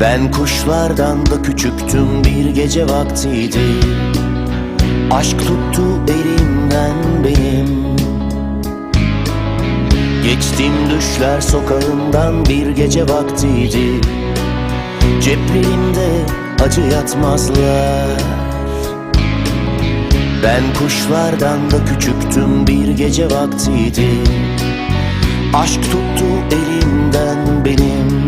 Ben kuşlardan da küçüktüm bir gece vaktiydi. Aşk tuttu elimden benim. Geçtim düşler sokağından bir gece vaktiydi. Ceplerimde acı yatmazlar. Ben kuşlardan da küçüktüm bir gece vaktiydi. Aşk tuttu elimden benim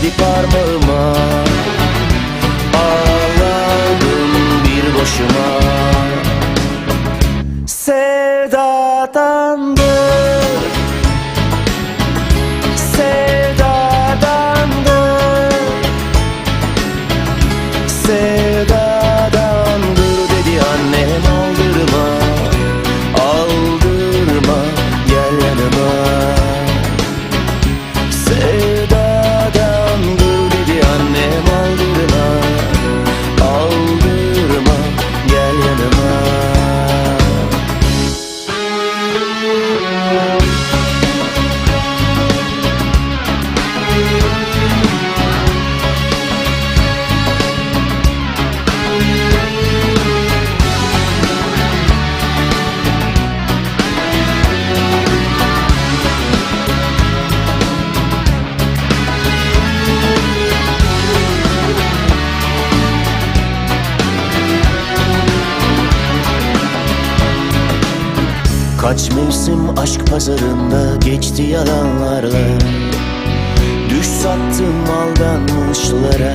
body parmağıma Ağlardım bir Sevdadandır Sevdadandır Kaç mevsim aşk pazarında geçti yalanlarla. Düş sattım aldanmışlara.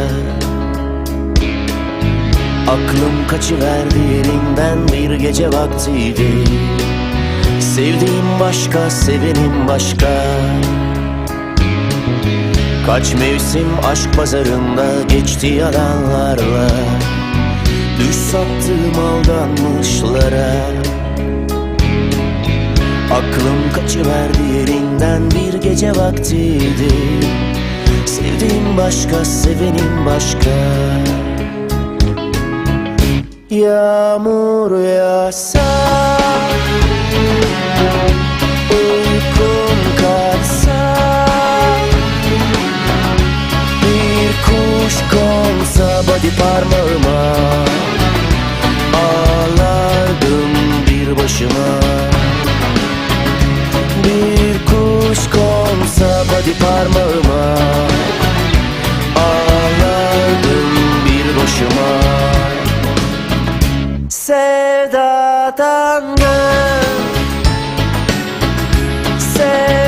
Aklım kaçıverdi elimden bir gece vaktiydi. Sevdiğim başka, sevenim başka. Kaç mevsim aşk pazarında geçti yalanlarla. Düş sattım aldanmışlara Aklım kaçıverdi yerinden bir gece vaktiydi. Sevdiğim başka, sevenim başka. Yağmur yağsa Uykum kaçsa Bir kuş konsa body parmağıma Ağlardım bir başıma konsa body parmağıma. Ağlardım bir başıma Sevdadandır Sevdadandır